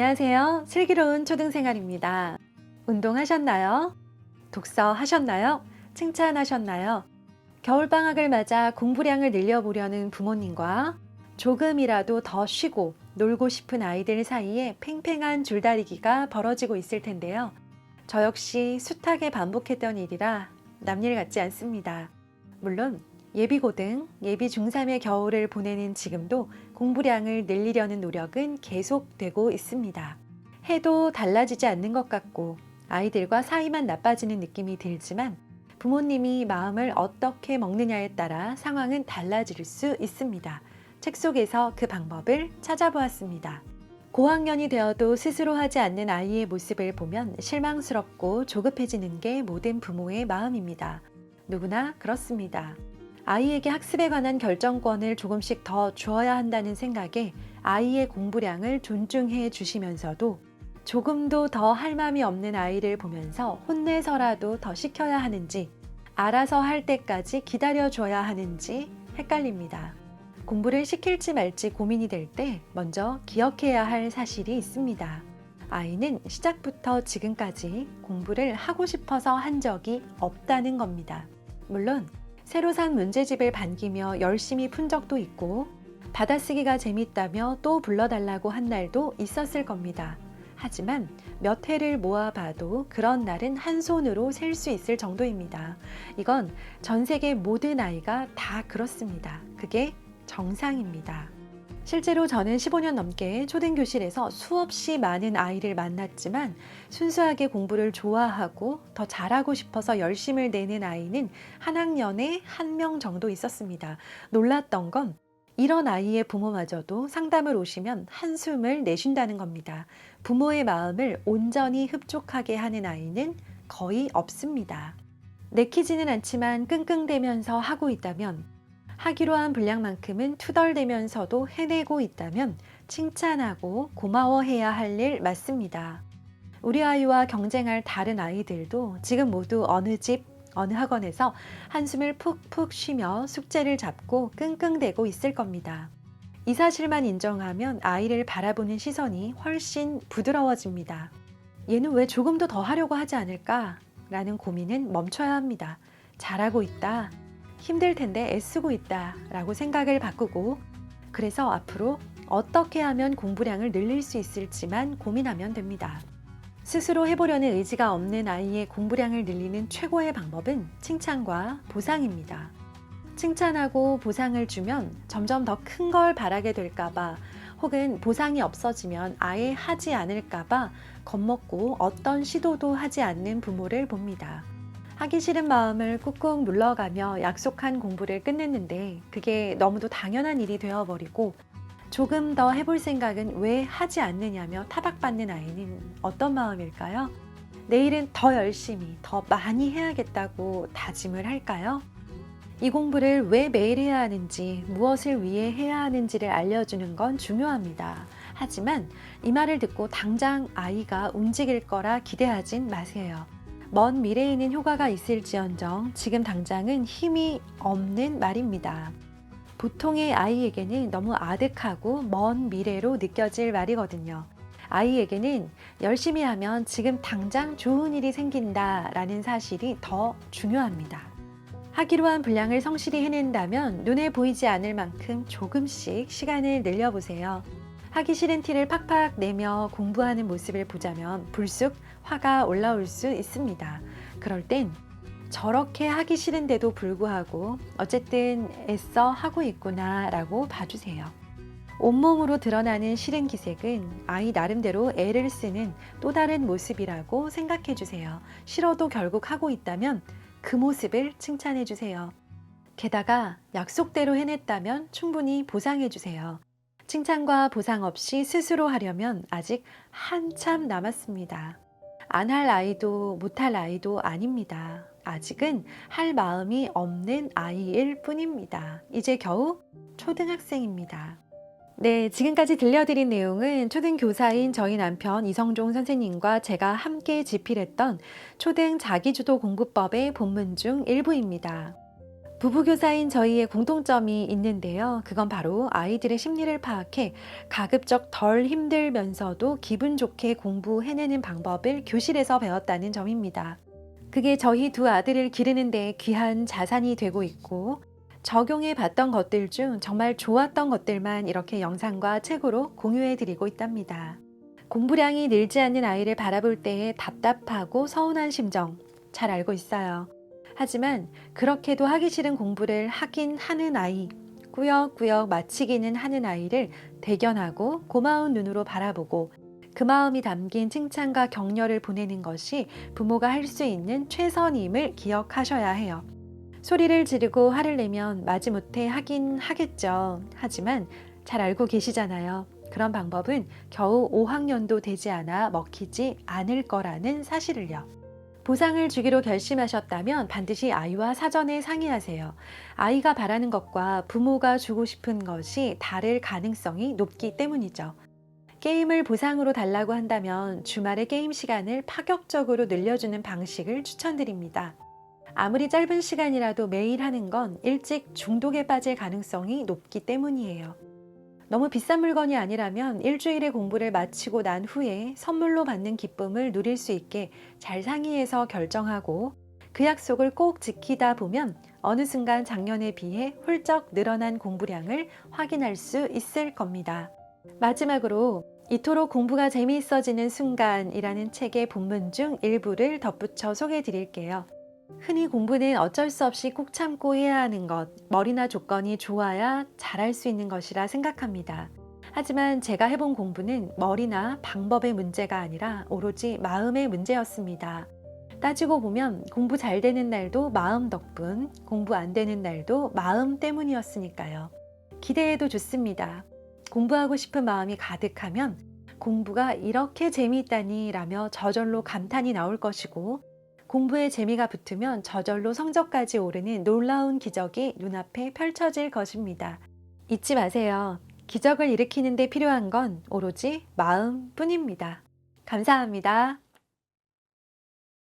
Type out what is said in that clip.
안녕하세요. 슬기로운 초등생활입니다. 운동하셨나요? 독서 하셨나요? 칭찬하셨나요? 겨울방학을 맞아 공부량을 늘려보려는 부모님과 조금이라도 더 쉬고 놀고 싶은 아이들 사이에 팽팽한 줄다리기가 벌어지고 있을 텐데요. 저 역시 숱하게 반복했던 일이라 남일 같지 않습니다. 물론 예비고등, 예비 중3의 겨울을 보내는 지금도 공부량을 늘리려는 노력은 계속되고 있습니다. 해도 달라지지 않는 것 같고 아이들과 사이만 나빠지는 느낌이 들지만 부모님이 마음을 어떻게 먹느냐에 따라 상황은 달라질 수 있습니다. 책 속에서 그 방법을 찾아보았습니다. 고학년이 되어도 스스로 하지 않는 아이의 모습을 보면 실망스럽고 조급해지는 게 모든 부모의 마음입니다. 누구나 그렇습니다. 아이에게 학습에 관한 결정권을 조금씩 더 주어야 한다는 생각에 아이의 공부량을 존중해 주시면서도 조금도 더 할 마음이 없는 아이를 보면서 혼내서라도 더 시켜야 하는지 알아서 할 때까지 기다려 줘야 하는지 헷갈립니다. 공부를 시킬지 말지 고민이 될 때 먼저 기억해야 할 사실이 있습니다. 아이는 시작부터 지금까지 공부를 하고 싶어서 한 적이 없다는 겁니다. 물론 새로 산 문제집을 반기며 열심히 푼 적도 있고 받아쓰기가 재밌다며 또 불러달라고 한 날도 있었을 겁니다. 하지만 몇 해를 모아봐도 그런 날은 한 손으로 셀 수 있을 정도입니다. 이건 전 세계 모든 아이가 다 그렇습니다. 그게 정상입니다. 실제로 저는 15년 넘게 초등교실에서 수없이 많은 아이를 만났지만 순수하게 공부를 좋아하고 더 잘하고 싶어서 열심을 내는 아이는 한 학년에 한 명 정도 있었습니다. 놀랐던 건 이런 아이의 부모마저도 상담을 오시면 한숨을 내쉰다는 겁니다. 부모의 마음을 온전히 흡족하게 하는 아이는 거의 없습니다. 내키지는 않지만 끙끙대면서 하고 있다면 하기로 한 분량만큼은 투덜대면서도 해내고 있다면 칭찬하고 고마워해야 할 일 맞습니다. 우리 아이와 경쟁할 다른 아이들도 지금 모두 어느 집, 어느 학원에서 한숨을 푹푹 쉬며 숙제를 잡고 끙끙대고 있을 겁니다. 이 사실만 인정하면 아이를 바라보는 시선이 훨씬 부드러워집니다. 얘는 왜 조금도 더 하려고 하지 않을까? 라는 고민은 멈춰야 합니다. 잘하고 있다. 힘들 텐데 애쓰고 있다. 라고 생각을 바꾸고 그래서 앞으로 어떻게 하면 공부량을 늘릴 수 있을지만 고민하면 됩니다. 스스로 해보려는 의지가 없는 아이의 공부량을 늘리는 최고의 방법은 칭찬과 보상입니다. 칭찬하고 보상을 주면 점점 더 큰 걸 바라게 될까봐 혹은 보상이 없어지면 아예 하지 않을까봐 겁먹고 어떤 시도도 하지 않는 부모를 봅니다. 하기 싫은 마음을 꾹꾹 눌러가며 약속한 공부를 끝냈는데 그게 너무도 당연한 일이 되어버리고 조금 더 해볼 생각은 왜 하지 않느냐며 타박받는 아이는 어떤 마음일까요? 내일은 더 열심히, 더 많이 해야겠다고 다짐을 할까요? 이 공부를 왜 매일 해야 하는지, 무엇을 위해 해야 하는지를 알려주는 건 중요합니다. 하지만 이 말을 듣고 당장 아이가 움직일 거라 기대하진 마세요. 먼 미래에는 효과가 있을지언정 지금 당장은 힘이 없는 말입니다. 보통의 아이에게는 너무 아득하고 먼 미래로 느껴질 말이거든요. 아이에게는 열심히 하면 지금 당장 좋은 일이 생긴다 라는 사실이 더 중요합니다. 하기로 한 분량을 성실히 해낸다면 눈에 보이지 않을 만큼 조금씩 시간을 늘려보세요. 하기 싫은 티를 팍팍 내며 공부하는 모습을 보자면 불쑥 화가 올라올 수 있습니다. 그럴 땐 저렇게 하기 싫은데도 불구하고 어쨌든 애써 하고 있구나 라고 봐주세요. 온몸으로 드러나는 싫은 기색은 아이 나름대로 애를 쓰는 또 다른 모습이라고 생각해 주세요. 싫어도 결국 하고 있다면 그 모습을 칭찬해 주세요. 게다가 약속대로 해냈다면 충분히 보상해 주세요. 칭찬과 보상 없이 스스로 하려면 아직 한참 남았습니다. 안 할 아이도 못할 아이도 아닙니다. 아직은 할 마음이 없는 아이일 뿐입니다. 이제 겨우 초등학생입니다. 네, 지금까지 들려드린 내용은 초등교사인 저희 남편 이성종 선생님과 제가 함께 집필했던 초등 자기주도 공부법의 본문 중 일부입니다. 부부교사인 저희의 공통점이 있는데요. 그건 바로 아이들의 심리를 파악해 가급적 덜 힘들면서도 기분 좋게 공부해내는 방법을 교실에서 배웠다는 점입니다. 그게 저희 두 아들을 기르는데 귀한 자산이 되고 있고 적용해 봤던 것들 중 정말 좋았던 것들만 이렇게 영상과 책으로 공유해 드리고 있답니다. 공부량이 늘지 않는 아이를 바라볼 때의 답답하고 서운한 심정 잘 알고 있어요. 하지만 그렇게도 하기 싫은 공부를 하긴 하는 아이, 꾸역꾸역 마치기는 하는 아이를 대견하고 고마운 눈으로 바라보고 그 마음이 담긴 칭찬과 격려를 보내는 것이 부모가 할 수 있는 최선임을 기억하셔야 해요. 소리를 지르고 화를 내면 마지못해 하긴 하겠죠. 하지만 잘 알고 계시잖아요. 그런 방법은 겨우 5학년도 되지 않아 먹히지 않을 거라는 사실을요. 보상을 주기로 결심하셨다면 반드시 아이와 사전에 상의하세요. 아이가 바라는 것과 부모가 주고 싶은 것이 다를 가능성이 높기 때문이죠. 게임을 보상으로 달라고 한다면 주말의 게임 시간을 파격적으로 늘려주는 방식을 추천드립니다. 아무리 짧은 시간이라도 매일 하는 건 일찍 중독에 빠질 가능성이 높기 때문이에요. 너무 비싼 물건이 아니라면 일주일의 공부를 마치고 난 후에 선물로 받는 기쁨을 누릴 수 있게 잘 상의해서 결정하고 그 약속을 꼭 지키다 보면 어느 순간 작년에 비해 훌쩍 늘어난 공부량을 확인할 수 있을 겁니다. 마지막으로 이토록 공부가 재미있어지는 순간이라는 책의 본문 중 일부를 덧붙여 소개해 드릴게요. 흔히 공부는 어쩔 수 없이 꼭 참고 해야 하는 것, 머리나 조건이 좋아야 잘할 수 있는 것이라 생각합니다. 하지만 제가 해본 공부는 머리나 방법의 문제가 아니라 오로지 마음의 문제였습니다. 따지고 보면 공부 잘 되는 날도 마음 덕분, 공부 안 되는 날도 마음 때문이었으니까요. 기대해도 좋습니다. 공부하고 싶은 마음이 가득하면 공부가 이렇게 재미있다니 라며 저절로 감탄이 나올 것이고 공부에 재미가 붙으면 저절로 성적까지 오르는 놀라운 기적이 눈앞에 펼쳐질 것입니다. 잊지 마세요. 기적을 일으키는 데 필요한 건 오로지 마음뿐입니다. 감사합니다.